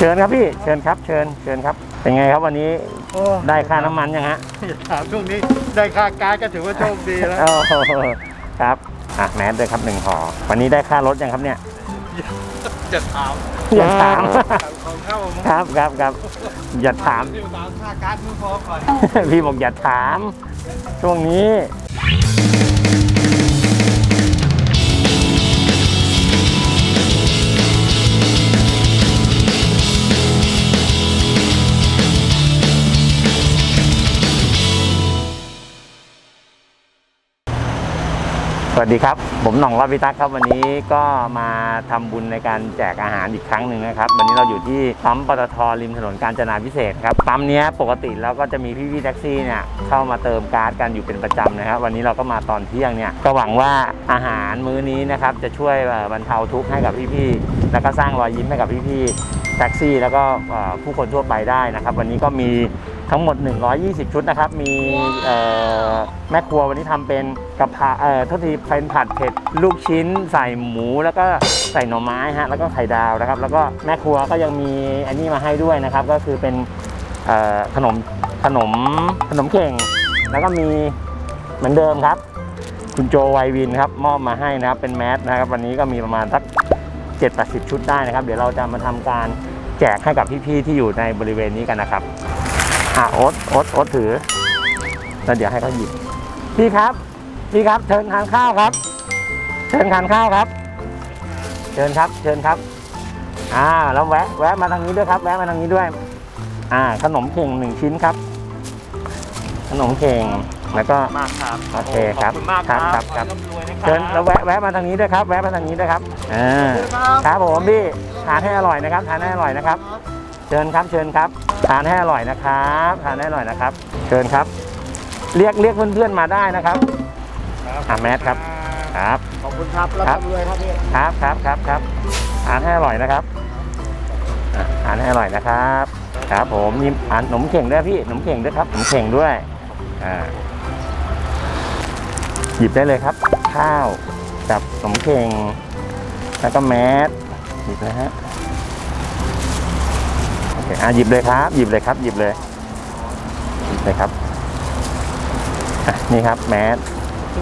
เชิญครับพี่ เชิญครับ เชิญ เชิญครับ เป็นไงครับวันนี้โอ้ได้ค่าน้ำมันยังฮะอย่าถามช่วงนี้ได้ค่าการดก็ถือว่าโชคดีแล้ว โอ้โหครับอะแมสด้วยครับหนึ่งห่อวันนี้ได้ค่ารถยังครับเนี่ยจะถามอย่าถามของเข้าผมครับครับครับอย่าถามพี่ถามค่าการดเพิ่งพอก่อนพี่บอกอย่าถาม ช่วงนี้ สวัสดีครับ ผมหน่องรอบพิทักษ์ครับ วันนี้ก็มาทำบุญในการแจกอาหารอีกครั้งหนึ่งนะครับ วันนี้เราอยู่ที่ปั๊มปตทริมถนนกาญจนาพิเศษครับปั๊มนี้ปกติแล้วก็จะมีพี่ๆแท็กซี่เนี่ยเข้ามาเติมก๊าซกันอยู่เป็นประจำนะครับ วันนี้เราก็มาตอนเที่ยงเนี่ยก็หวังว่าอาหารมื้อนี้นะครับจะช่วยบรรเทาทุกข์ให้กับพี่ๆแล้วก็สร้างรอยยิ้มให้กับพี่ๆแท็กซี่ แล้วก็ผู้คนทั่วไปได้นะครับ วันนี้ก็มี ทั้งหมด 120 ชุดนะครับ มีเอ่อแม่ครัววันนี้ทำเป็นกะเพราเอ่อโทษทีเป็นผัดเผ็ดลูกชิ้นใส่หมูแล้วก็ใส่หน่อไม้ฮะแล้วก็ไข่ดาวนะครับ แล้วก็แม่ครัวก็ยังมีอันนี้มาให้ด้วยนะครับ ก็คือเป็นเอ่อขนมขนมขนมเข่ง แล้วก็มีเหมือนเดิมครับ คุณโจไววินครับมอบมาให้นะครับเป็นแมสนะครับ วันนี้ก็มีประมาณสัก7 8 0 ชุดได้นะครับ เดี๋ยวเราจะมาทำการแจกให้กับพี่ๆที่อยู่ในบริเวณนี้กันนะครับ อะโอ๊ตโอ๊ตโอ๊ตถือ แล้วเดี๋ยวให้เขาหยิบพี่ครับ พี่ครับ เชิญทานข้าวครับ เชิญทานข้าวครับ เชิญครับ เชิญครับ อ่าแล้วแวะ แวะมาทางนี้ด้วยครับ แวะมาทางนี้ด้วย อ่า ขนมเข่งหนึ่งชิ้นครับ ขนมเข่งแล้วก็มากครับโอเคครับขอบคุณมากครับครับครับขอให้ร่ำรวยนะครัเชิญแล้วแวะแวะมาทางนี้ด้วยครับ แวะมาทางนี้ด้วยครับอ่าครับผมพี่ทานให้อร่อยนะครับทานให้อร่อยนะครับ เชิญครับเชิญครับ ทานให้อร่อยนะครับทานให้อร่อยนะครับเชิญครับ เรียกเรียกเพื่อนๆมาได้นะครับอะแมทครับครับขอบคุณครับรับครับรวยครับพี่ครับครับครับครับทานให้อร่อยนะครับอะทานให้อร่อยนะครับครับผมมีอ่านขนมเข่งด้วยพี่ขนมเข่งด้วยครับขนมเข่งด้วยอ่าหยิบได้เลยครับ ข้าวกับขนมเข่งแล้วก็แมสหยิบเลยฮะโอ เคอะหยิบเลยครับ หยิบเลยครับ หยิบเลยหยิบเลยครับอะนี่ครับแมส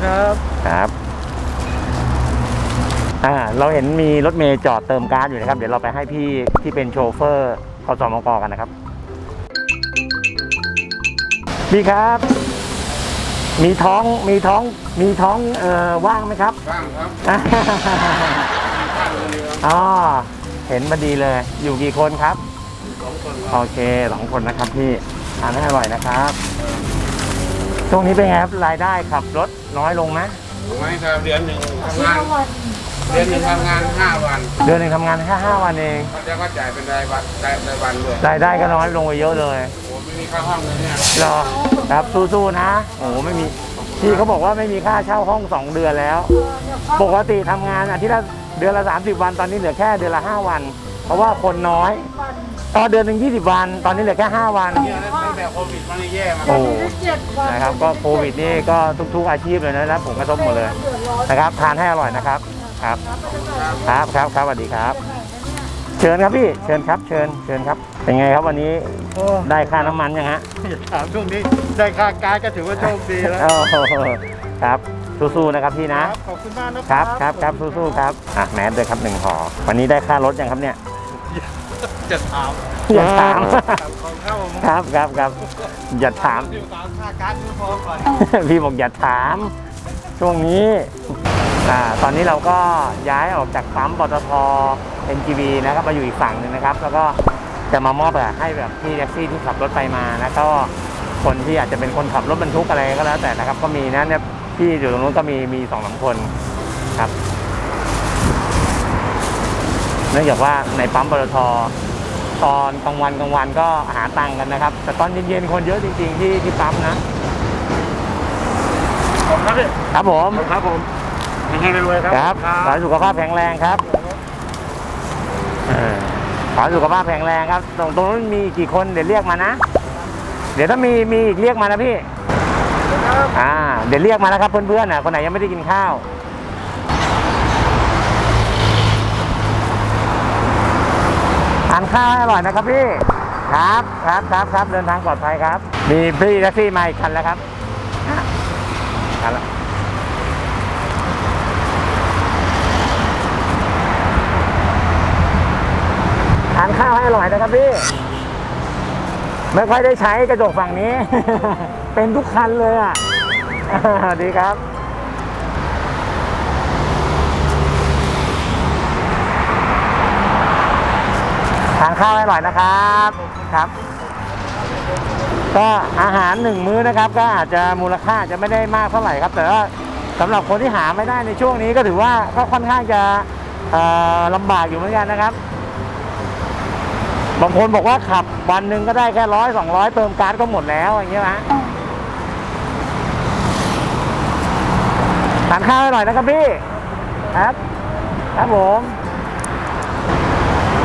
ครับครับอ่าเราเห็นมีรถเมย์จอดเติมก๊าซอยู่นะครับ เดี๋ยวเราไปให้พี่ที่เป็นโชเฟอร์ขสมกกันนะครับพี่ครับ มีท้องมีท้องมีท้องเอ่อว่างไหมครับบ้างครับอ๋อเห็นพอดีเลย อยู่กี่คนครับ สองคนโอเคสองคนนะครับพี่ทานให้อร่อยนะครับช่วงนี้เป็นไงครับรายได้ขับรถน้อยลงไหมไม่ครับเดือนหนึ่งทำงานเดือนหนึ่งทำงานห้าวันเดือนหนึ่งทำงานแค่ห้าวันเองแล้วก็จ่ายเป็นรายวันรายรายวันด้วยรายได้ก็น้อยลงไปเยอะเลยโอ้ไม่มีค่าห้องเลยเนี่ยรอครับสู้ๆนะโอ้ไม่มีพี่เขาบอกว่าไม่มีค่าเช่าห้องสองเดือนแล้ว ปกติทำงานอาทิตย์ละเดือนละ30วันตอนนี้เหลือแค่เดือนละ5วัน เพราะว่าคนน้อย ตอนเดือนหนึ่ง20 วัน ตอนนี้เหลือแค่ 5 วัน เนี่ยตั้งแต่โควิดมานี่แย่มาก โอ้นะครับ ก็โควิดนี่ก็ทุกๆอาชีพเลยนะรับผลกระทบหมดเลยนะครับ ทานให้อร่อยนะครับ ครับ ครับครับครับสวัสดีครับ เชิญครับพี่ เชิญครับ เชิญ เชิญครับ เป็นไงครับวันนี้โอ้ได้ค่าน้ำมันยังฮะ อย่าถามช่วงนี้ได้ค่าการดก็ถือว่าโชคดีแล้วโอ้โหครับ สู้ๆนะครับพี่นะขอบคุณมากนะครับครับครับสู้ๆครับ อะแมสด้วยครับหนึ่งห่อวันนี้ได้ค่ารถยังครับเนี่ย จะถามอย่าถามของเข้าผมครับครับครับอย่าถามพี่ถามค่าการดเพิ่งพอก่อนพี่บอกอย่าถาม ช่วงนี้อ่าตอนนี้เราก็ย้ายออกจากปั๊มปตท NGV นะครับมาอยู่อีกฝั่งหนึ่งนะครับ แล้วก็จะมามอบแบบให้แบบพี่แท็กซี่ที่ขับรถไปมานะก็คนที่อาจจะเป็นคนขับรถบรรทุกอะไรก็แล้วแต่นะครับ ก็มีนะเนี่ยพี่อยู่ตรงนู้นก็มีมีสองสามคนครับ เนื่องจากว่าในปั๊มปตทตอนกลางวันกลางวันก็หาตังค์กันนะครับ แต่ตอนเย็นๆคนเยอะจริง ๆ ที่ที่ปั๊มนะขอบคุณครับพี่ครับผมครับผมให้รวยๆครับครับขอให้สุขภาพแข็งแรงครับเออขอให้สุขภาพแข็งแรงครับ ตรงตรงนู้นมีกี่คนเดี๋ยวเรียกมานะ เดี๋ยวถ้ามีมีอีกเรียกมานะพี่ครับอ่าเดี๋ยวเรียกมานะครับเพื่อนๆนะคนไหนยังไม่ได้กินข้าว อ ทานข้าวให้อร่อยนะครับพี่ ครับครับครับครับเดินทางปลอดภัยครับ มีพี่แท็กซี่มาอีกคันแล้วครับคันละทานข้าวให้อร่อยนะครับพี่ ไม่ค่อยได้ใช้กระจกฝั่งนี้ เป็นทุกคันเลยอะสวัสดีครับานข้าวให้อร่อยนะครับครับ ก็อาหารหนึ่งมื้อนะครับ ก็อาจจะมูลค่าจะไม่ได้มากเท่าไหร่ครับ แต่ว่าสำหรับคนที่หาไม่ได้ในช่วงนี้ก็ถือว่าก็ค่อนข้างจะลำบากอยู่เหมือนกันนะครับ บางคนบอกว่าขับวันหนึ่งก็ได้แค่ร้อยสองร้อยเติมการ์ดก็หมดแล้วอย่างเงี้ยฮะทานข้าวหน่อยนะครับพี่ ครับ ครับผม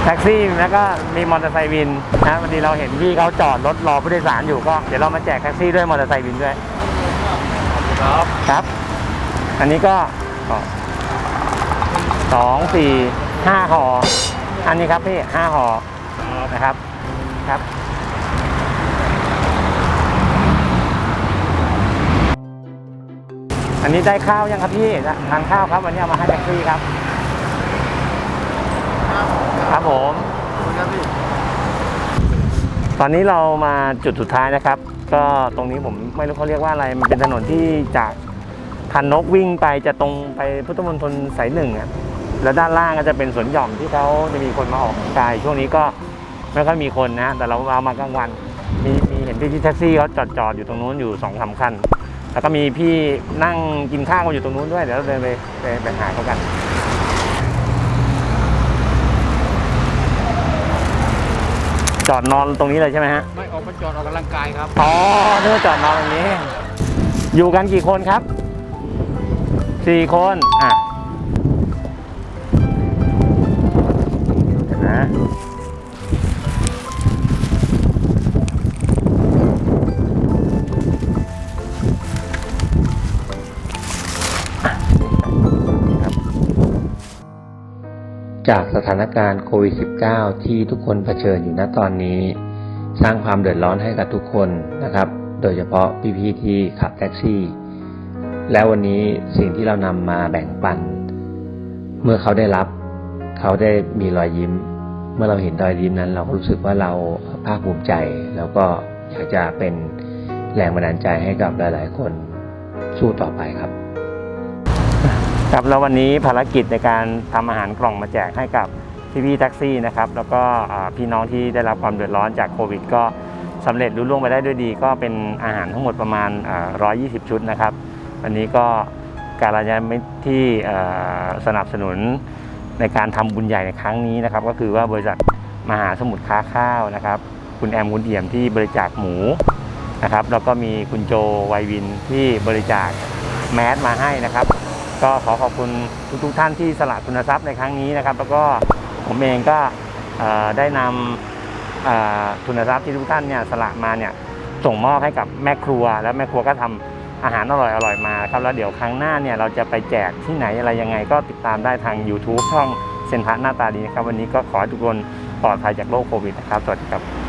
แท็กซี่แล้วก็มีมอเตอร์ไซค์วินนะวันนี้เราเห็นพี่เขาจอดรถรอผู้โดยสารอยู่ก็เดี๋ยวเรามาแจกแท็กซี่ด้วยมอเตอร์ไซค์วินด้วยครับครับ อันนี้ก็อ๋อสองสี่ห้าห่ออันนี้ครับพี่ห้าห่อนะครับครับอันนี้ได้ข้าวยังครับพี่ทานข้าวครับวันนี้เอามาให้แท็กซี่ครับ ครับผม ตอนนี้เรามาจุดสุดท้ายนะครับ ก็ตรงนี้ผมไม่รู้เขาเรียกว่าอะไร มันเป็นถนนที่จากพันนกวิ่งไปจะตรงไปพุทธมณฑลสายหนึ่งอะแล้วด้านล่างก็จะเป็นสวนหย่อมที่เขาจะมีคนมาออกกำลังกายช่วงนี้ก็ไม่ค่อยมีคนนะ แต่เราเอามากลางวัน มีมีเห็นพี่ที่แท็กซี่เขาจอดจอดอยู่ตรงนู้นอยู่สองสามคัน แล้วก็มีพี่นั่งกินข้าวกันอยู่ตรงนู้นด้วย เดี๋ยวเราเดินไปไปไปหาเขากัน จอดนอนตรงนี้เลยใช่ไหมฮะ ไม่ออกมาจอดออกกำลังกายครับ อ๋อนึกว่าจอดนอนตรงนี้ อยู่กันกี่คนครับ สี่คน อะเดี๋ยวนะอะ จากสถานการณ์โควิด -19 ที่ทุกคนเผชิญอยู่ณตอนนี้ สร้างความเดือดร้อนให้กับทุกคนนะครับ โดยเฉพาะพี่ๆที่ขับแท็กซี่ แล้ววันนี้สิ่งที่เรานำมาแบ่งปัน เมื่อเขาได้รับ เขาได้มีรอยยิ้ม เมื่อเราเห็นรอยยิ้มนั้น เราก็รู้สึกว่าเราภาคภูมิใจ แล้วก็อยากจะเป็นแรงบันดาลใจให้กับหลาย ๆ คนสู้ต่อไปครับ ครับแล้ววันนี้ภารกิจในการทำอาหารกล่องมาแจกให้กับพี่ๆแท็กซี่นะครับแล้วก็พี่น้องที่ได้รับความเดือดร้อนจากโควิด ก็สำเร็จรุ่ล่วงไปได้ด้วยดี ก็เป็นอาหารทั้งหมดประมาณอ่า120 ชุดนะครับ วันนี้ก็การยามิตรที่สนับสนุนในการทำบุญใหญ่ในครั้งนี้นะครับ ก็คือว่าบริษัทมหาสมุทรค้าข้าวนะครับ คุณแอมคุณเอี่ยมที่บริจาคหมูนะครับแล้วก็มีคุณโจไววินที่บริจาคแมสมาให้นะครับ ก็ขอขอบคุณทุกๆท่านที่สละทุนทรัพย์ในครั้งนี้นะครับ แล้วก็ผมเองก็ได้นำทุนทรัพย์ที่ทุกท่านเนี่ยสละมาเนี่ยส่งมอบให้กับแม่ครัว แล้วแม่ครัวก็ทำอาหารอร่อยๆมาครับแล้วเดี๋ยวครั้งหน้าเนี่ยเราจะไปแจกที่ไหนอะไรยังไง ก็ติดตามได้ทาง YouTube ช่องเซนพัทหน้าตาดีนะครับ วันนี้ก็ขอให้ทุกคนปลอดภัยจากโรคโควิดนะครับ สวัสดีครับ